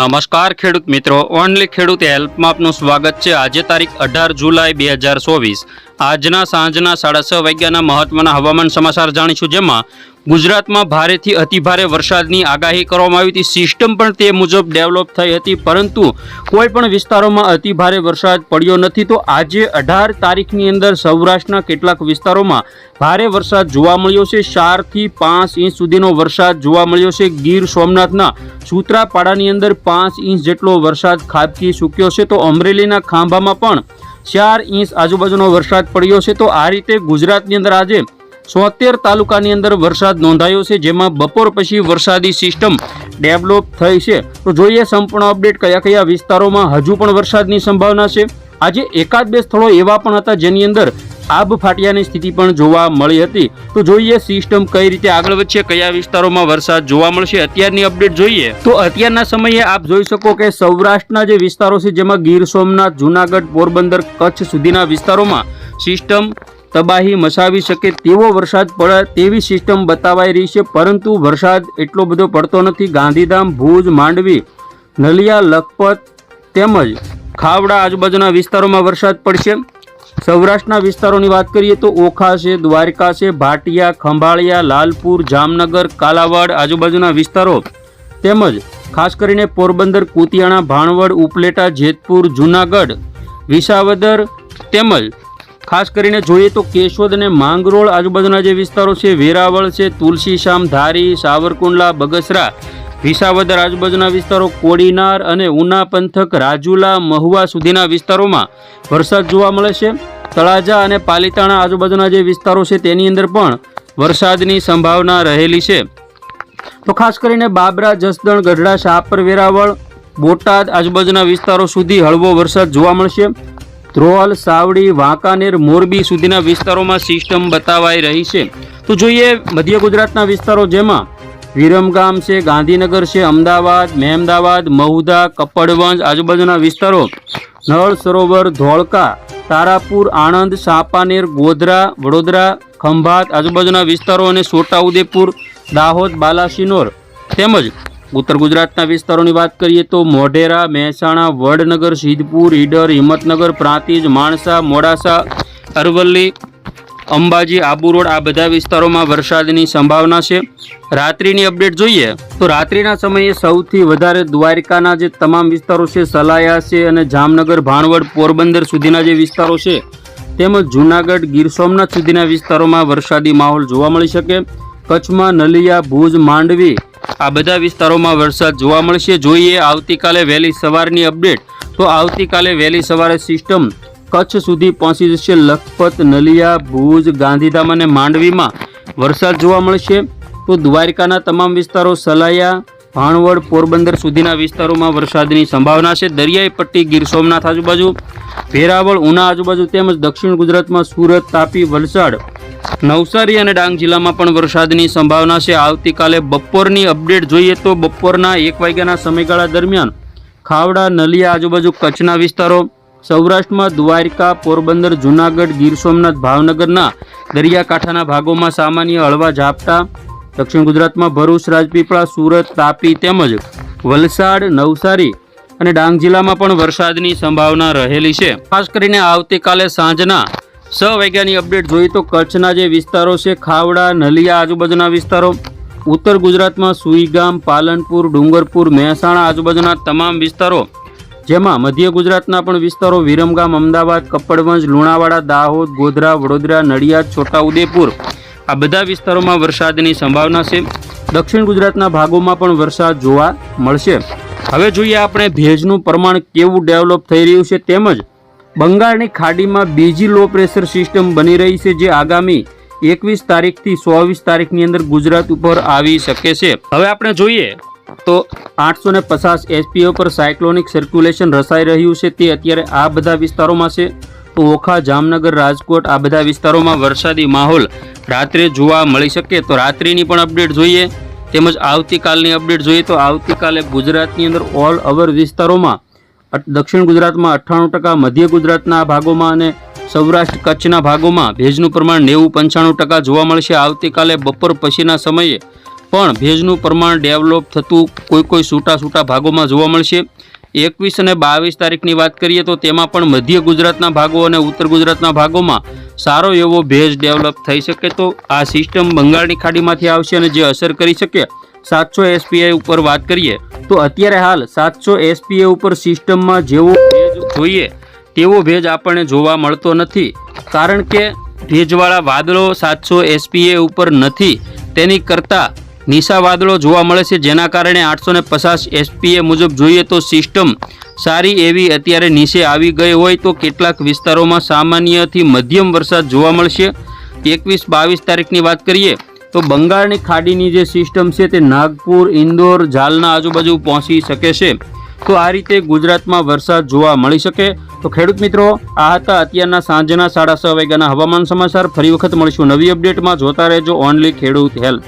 નમસ્કાર ખેડૂત મિત્રો, ઓનલી ખેડૂત હેલ્પમાં આપનું સ્વાગત છે. આજે તારીખ અઢાર જુલાઈ બે હજાર ચોવીસ. આજના સાંજના સાડા છ વાગ્યાના મહત્વના હવામાન સમાચાર જાણીશું, જેમાં ગુજરાતમાં ભારેથી અતિભારે વરસાદની આગાહી કરવામાં આવી હતી. સિસ્ટમ પણ તે મુજબ ડેવલપ થઈ હતી, પરંતુ કોઈ પણ વિસ્તારોમાં અતિભારે વરસાદ પડ્યો નથી. તો આજે અઢાર તારીખની અંદર સૌરાષ્ટ્રના કેટલાક વિસ્તારોમાં ભારે વરસાદ જોવા મળ્યો છે. ચારથી પાંચ ઇંચ સુધીનો વરસાદ જોવા મળ્યો છે. ગીર સોમનાથના સૂત્રાપાડાની અંદર પાંચ ઇંચ જેટલો વરસાદ ખાબકી ચૂક્યો છે. તો અમરેલીના ખાંભામાં પણ ચાર ઇંચ આજુબાજુનો વરસાદ પડ્યો છે. તો આ રીતે ગુજરાતની અંદર આજે સોતેર તાલુકાની અંદર વરસાદ નોંધાયો છે, જેમાં બપોર પછી વરસાદી સિસ્ટમ ડેવલપ થઈ છે. તો જોઈએ સંપૂર્ણ અપડેટ કયા કયા વિસ્તારોમાં હજુ પણ વરસાદની સંભાવના છે. આજે એકાદ બે સ્થળો એવા પણ હતા જેની અંદર આબ ફાટિયાની સ્થિતિ પણ જોવા મળી હતી. તો જોઈએ સિસ્ટમ કઈ રીતે આગળ વધશે, કયા વિસ્તારોમાં વરસાદ જોવા મળશે, અત્યારની અપડેટ જોઈએ. તો અત્યારના સમયે આપ જોઈ શકો કે સૌરાષ્ટ્રના જે વિસ્તારો છે, જેમાં ગીર સોમનાથ, જુનાગઢ, પોરબંદર, કચ્છ સુધીના વિસ્તારોમાં સિસ્ટમ તબાહી મચાવી શકે તેવો વરસાદ પડે તેવી સિસ્ટમ બતાવાઈ રહી છે, પરંતુ વરસાદ એટલો બધો પડતો નથી. ગાંધીધામ, ભુજ, માંડવી, નલિયા, લખપત તેમજ ખાવડા આજુબાજુના વિસ્તારોમાં વરસાદ પડશે. સૌરાષ્ટ્રના વિસ્તારોની વાત કરીએ તો ઓખા છે, દ્વારકા છે, ભાટિયા, ખંભાળિયા, લાલપુર, જામનગર, કાલાવાડ આજુબાજુના વિસ્તારો તેમજ ખાસ કરીને પોરબંદર, કુતિયાણા, ભાણવડ, ઉપલેટા, જેતપુર, જુનાગઢ, વિસાવદર તેમજ ખાસ કરીને જોઈએ તો કેશોદ અને માંગરોળ આજુબાજુના જે વિસ્તારો છે, વેરાવળ છે તુલસીશામ ધારી, સાવરકુંડલા, બગસરા, વિસાવદર આજુબાજુના વિસ્તારો, કોડીનાર અને ઉના પંથક, રાજુલા, મહુવા સુધીના વિસ્તારોમાં વરસાદ જોવા મળે છે. તળાજા અને પાલીતાણા આજુબાજુના જે વિસ્તારો છે, તેની અંદર પણ વરસાદની સંભાવના રહેલી છે. તો ખાસ કરીને બાબરા, જસદણ, ગઢડા શાપર વેરાવળ, બોટાદ આજુબાજુના વિસ્તારો સુધી હળવો વરસાદ જોવા મળશે. ધ્રોલ, સાવડી, વાંકાનેર, મોરબી સુધીના વિસ્તારોમાં સિસ્ટમ બતાવાઈ રહી છે. તો જોઈએ મધ્ય ગુજરાતના વિસ્તારો જેમાં વિરમગામ છે, ગાંધીનગર છે, અમદાવાદ મહેમદાવાદ મહુધા, કપડવંજ આજુબાજુના વિસ્તારો નળ, સરોવર, ધોળકા, તારાપુર, આણંદ, સાપાનેર, ગોધરા, વડોદરા, ખંભાત આજુબાજુના વિસ્તારો અને છોટાઉદેપુર, દાહોદ, બાલાસિનોર તેમજ ઉત્તર ગુજરાતના વિસ્તારોની વાત કરીએ તો મોઢેરા, મહેસાણા, વડનગર, સિદ્ધપુર, ઈડર, હિંમતનગર, પ્રાંતિજ, માણસા, મોડાસા, અરવલ્લી, અંબાજી, આબુ રોડ આ બધા વિસ્તારોમાં વરસાદની સંભાવના છે. રાત્રિની અપડેટ જોઈએ તો રાત્રિના સમયે સૌથી વધારે દ્વારકાના જે તમામ વિસ્તારો છે, સલાયા છે અને જામનગર, ભાણવડ, પોરબંદર સુધીના જે વિસ્તારો છે, તેમજ જૂનાગઢ, ગીર સોમનાથ સુધીના વિસ્તારોમાં વરસાદી માહોલ જોવા મળી શકે. કચ્છમાં નલિયા, ભુજ, માંડવી આ બધા વિસ્તારોમાં વરસાદ જોવા મળશે. જોઈએ આવતીકાલે વહેલી સવારની અપડેટ. તો આવતીકાલે વહેલી સવારે સિસ્ટમ કચ્છ સુધી પહોંચી જશે. લખપત, નલિયા, ભુજ, ગાંધીધામ અને માંડવીમાં વરસાદ જોવા મળશે. તો દ્વારકાના તમામ વિસ્તારો, સલાયા, ભાણવડ, પોરબંદર સુધીના વિસ્તારોમાં વરસાદની સંભાવના છે. દરિયાઈ પટ્ટી, ગીર સોમનાથ આજુબાજુ, વેરાવળ, ઉના આજુબાજુ તેમજ દક્ષિણ ગુજરાતમાં સુરત તાપી વલસાડ નવસારી અને ડાંગ જિલ્લામાં પણ વરસાદની સંભાવના છે. આવતીકાલે બપોરની અપડેટ જોઈએ તો બપોરના એક વાગ્યાના સમયગાળા દરમિયાન ખાવડા, નલિયા આજુબાજુ કચ્છના વિસ્તારો, સૌરાષ્ટ્રમાં દ્વારકા, પોરબંદર, જૂનાગઢ, ગીર સોમનાથ, ભાવનગરના દરિયાકાંઠાના ભાગોમાં સામાન્ય હળવા ઝાપટા. દક્ષિણ ગુજરાતમાં ભરૂચ, રાજપીપળા, સુરત, તાપી તેમજ વલસાડ, નવસારી અને ડાંગ જિલ્લામાં પણ વરસાદની સંભાવના રહેલી છે. ખાસ કરીને આવતીકાલે સાંજના છ અપડેટ જોઈએ તો કચ્છના જે વિસ્તારો છે, ખાવડા, નલિયા, આજુબાજુના વિસ્તારો, ઉત્તર ગુજરાતમાં સુઈગામ, પાલનપુર, ડુંગરપુર, મહેસાણા, આજુબાજુના તમામ વિસ્તારો, જેમાં મધ્ય ગુજરાતના પણ વિસ્તારો વિરમગામ, અમદાવાદ કપડવંજ લુણાવાડા, દાહોદ, ગોધરા, વડોદરા, નડિયાદ, છોટાઉદેપુર, આ બધા વિસ્તારોમાં વરસાદની સંભાવના છે. દક્ષિણ ગુજરાતના ભાગોમાં પણ વરસાદ જોવા મળશે. હવે જોઈએ આપણે ભેજનું પ્રમાણ કેવું ડેવલપ થઈ રહ્યું છે તેમજ બંગાળની ખાડીમાં બીજી લો પ્રેશર સિસ્ટમ બની રહી છે જે આગામી એકવીસ તારીખથી ચોવીસ તારીખની અંદર ગુજરાત ઉપર આવી શકે છે. હવે આપણે જોઈએ તો આઠસો ને પચાસ એસપીઓ પર સાયક્લોનિક સર્ક્યુલેશન રસાઈ રહ્યું છે તે અત્યારે આ બધા વિસ્તારોમાં છે. તો ઓખા, જામનગર, રાજકોટ આ બધા વિસ્તારોમાં વરસાદી માહોલ રાત્રે જોવા મળી શકે. તો રાત્રિની પણ અપડેટ જોઈએ. તેમજ આવતીકાલની અપડેટ જોઈએ તો આવતીકાલે ગુજરાતની અંદર ઓલ ઓવર વિસ્તારોમાં દક્ષિણ ગુજરાતમાં અઠ્ઠાણું ટકા, મધ્ય ગુજરાતના ભાગોમાં અને સૌરાષ્ટ્ર કચ્છના ભાગોમાં ભેજનું પ્રમાણ નેવું પંચાણું ટકા જોવા મળશે. આવતીકાલે બપોર પછીના સમયે પણ ભેજનું પ્રમાણ ડેવલપ થતું કોઈ કોઈ છૂટા છૂટા ભાગોમાં જોવા મળશે. એકવીસ અને બાવીસ તારીખની વાત કરીએ તો તેમાં પણ મધ્ય ગુજરાતના ભાગો અને ઉત્તર ગુજરાતના ભાગોમાં સારો એવો ભેજ ડેવલપ થઈ શકે તો આ સિસ્ટમ બંગાળની ખાડીમાંથી આવશે અને જે અસર કરી શકે સાતસો એસપીઆઈ ઉપર વાત કરીએ તો અત્યારે હાલ સાતસો એસપીઆઈ ઉપર સિસ્ટમમાં જેવો ભેજ જોઈએ તેવો ભેજ આપણને જોવા મળતો નથી. કારણ કે ભેજવાળા વાદળો સાતસો એસપીએ ઉપર નથી. તેની કરતાં નિશા વાદળો જોવા મળે છે, જેના કારણે આઠસો ને પચાસ એસપીએ મુજબ જોઈએ તો સિસ્ટમ સારી એવી અત્યારે નીચે આવી ગઈ હોય તો કેટલાક વિસ્તારોમાં સામાન્યથી મધ્યમ વરસાદ જોવા મળશે. એકવીસ બાવીસ તારીખની વાત કરીએ તો બંગાળની ખાડીની જે સિસ્ટમ છે તે નાગપુર, ઇન્દોર, ઝાલના આજુબાજુ પહોંચી શકે છે. તો આ રીતે ગુજરાતમાં વરસાદ જોવા મળી શકે. તો ખેડૂત મિત્રો, આ હતા અત્યારના સાંજના સાડા છ વાગ્યાના હવામાન સમાચાર. ફરી વખત મળીશું નવી અપડેટમાં. જોતા રહેજો ઓનલી ખેડૂત હેલ્પ